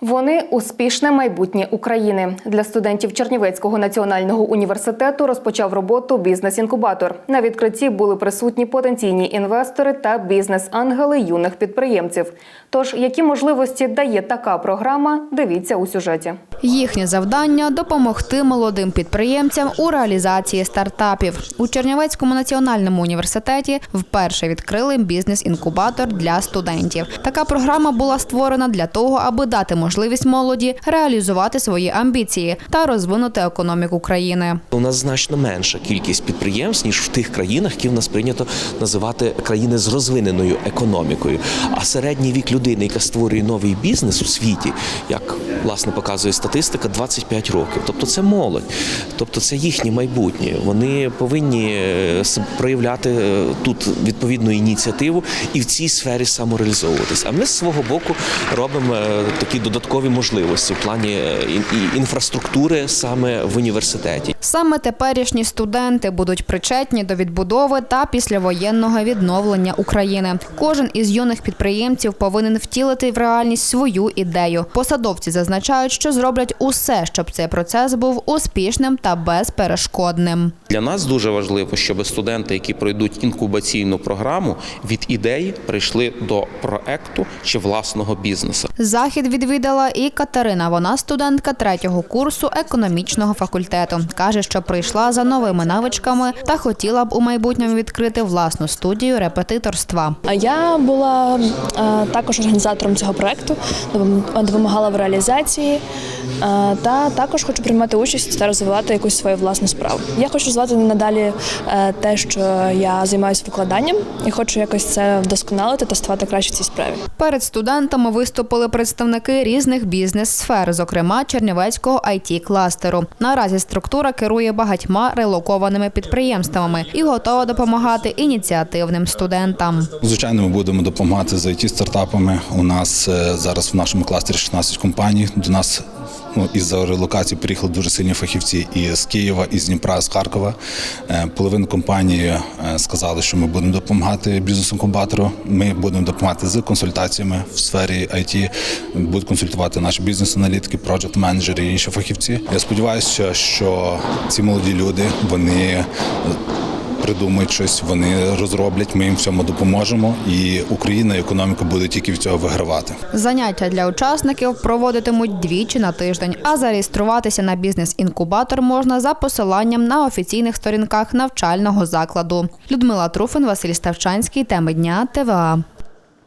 Вони успішне майбутнє України для студентів Чернівецького національного університету. Розпочав роботу бізнес-інкубатор. На відкритті були присутні потенційні інвестори та бізнес-ангели юних підприємців. Тож, які можливості дає така програма, дивіться у сюжеті. Їхнє завдання допомогти молодим підприємцям у реалізації стартапів. У Чернівецькому національному університеті вперше відкрили бізнес-інкубатор для студентів. Така програма була створена для того, аби дати можливість молоді реалізувати свої амбіції та розвинути економіку країни. У нас значно менша кількість підприємств ніж в тих країнах, які в нас прийнято називати країни з розвиненою економікою. А середній вік людини, яка створює новий бізнес у світі, як власне показує статистика, 25 років. Тобто це молодь, тобто це їхнє майбутнє. Вони повинні е, проявляти е, тут відповідну ініціативу і в цій сфері самореалізовуватися. А ми з свого боку робимо е, такі додаткові можливості в плані інфраструктури саме в університеті. Саме теперішні студенти будуть причетні до відбудови та післявоєнного відновлення України. Кожен із юних підприємців повинен втілити в реальність свою ідею. Посадовці зазначають, що зроблять усе, щоб цей процес був успішним та безперешкодним. Для нас дуже важливо, щоб студенти, які пройдуть інкубаційну програму, від ідеї прийшли до проекту чи власного бізнесу. Захід відвідала і Катерина. Вона студентка третього курсу економічного факультету. каже, що прийшла за новими навичками та хотіла б у майбутньому відкрити власну студію репетиторства. А я була е, також організатором цього проекту, допом- допомагала в реалізації та також хочу приймати участь та розвивати якусь свою власну справу. Я хочу розвивати надалі е, те, що я займаюся викладанням, і хочу якось це вдосконалити та ставати краще в цій справі. Перед студентами виступили представники різних бізнес-сфер, зокрема Чернівецького it кластеру. Наразі структура керує багатьма релокованими підприємствами і готова допомагати ініціативним студентам. Звичайно, ми будемо допомагати з it стартапами. У нас е, зараз в нашому кластері 16 компаній. До нас ну, із-за релокації приїхали дуже сильні фахівці і з Києва, і з Дніпра, з Харкова. Е, Половина компанії е, сказали, що ми будемо допомагати бізнес-інкубатору. Ми будемо допомагати з консультаціями в сфері IT. Будуть консультувати наші бізнес-аналітики, проджект-менеджери і інші фахівці. Я сподіваюся, що ці молоді люди вони придумають щось, вони розроблять, ми їм всьому допоможемо, і Україна і економіка буде тільки від цього вигравати. Заняття для учасників проводитимуть двічі на тиждень, а зареєструватися на бізнес-інкубатор можна за посиланням на офіційних сторінках навчального закладу. Людмила Труфин, Василь Ставчанський. Теми дня ТВА.